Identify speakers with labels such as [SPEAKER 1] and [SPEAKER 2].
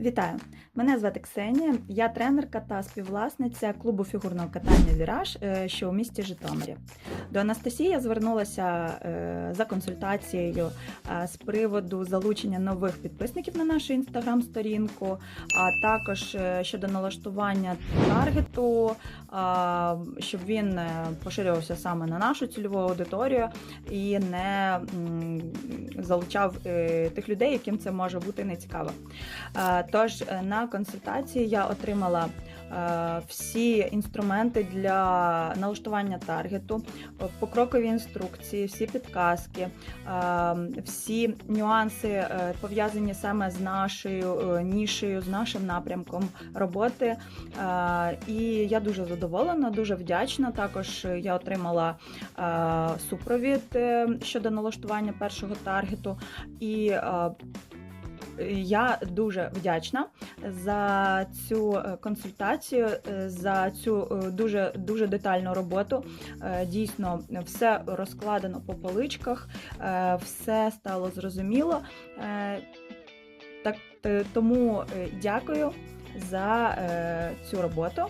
[SPEAKER 1] Вітаю! Мене звати Ксенія, я тренерка та співвласниця клубу фігурного катання Віраж, е, що у місті Житомирі. До Анастасії я звернулася е, за консультацією е, з приводу залучення нових підписників на нашу інстаграм-сторінку, а також щодо налаштування таргету, щоб він поширювався саме на нашу цільову аудиторію і не залучав е, тих людей, яким це може бути нецікаво. Е, Тож е, на консультації я отримала всі інструменти для налаштування таргету, е, покрокові інструкції, всі підказки, е, всі нюанси е, пов'язані саме з нашою е, нішею, з нашим напрямком роботи. Е, І я дуже задоволена, дуже вдячна. Також я отримала е, супровід е, щодо налаштування першого таргету. І е, я дуже вдячна за цю е, консультацію, е, за цю е, дуже дуже детальну роботу. Дійсно, все розкладено по поличках, все стало зрозуміло. Так, тому дякую за цю роботу.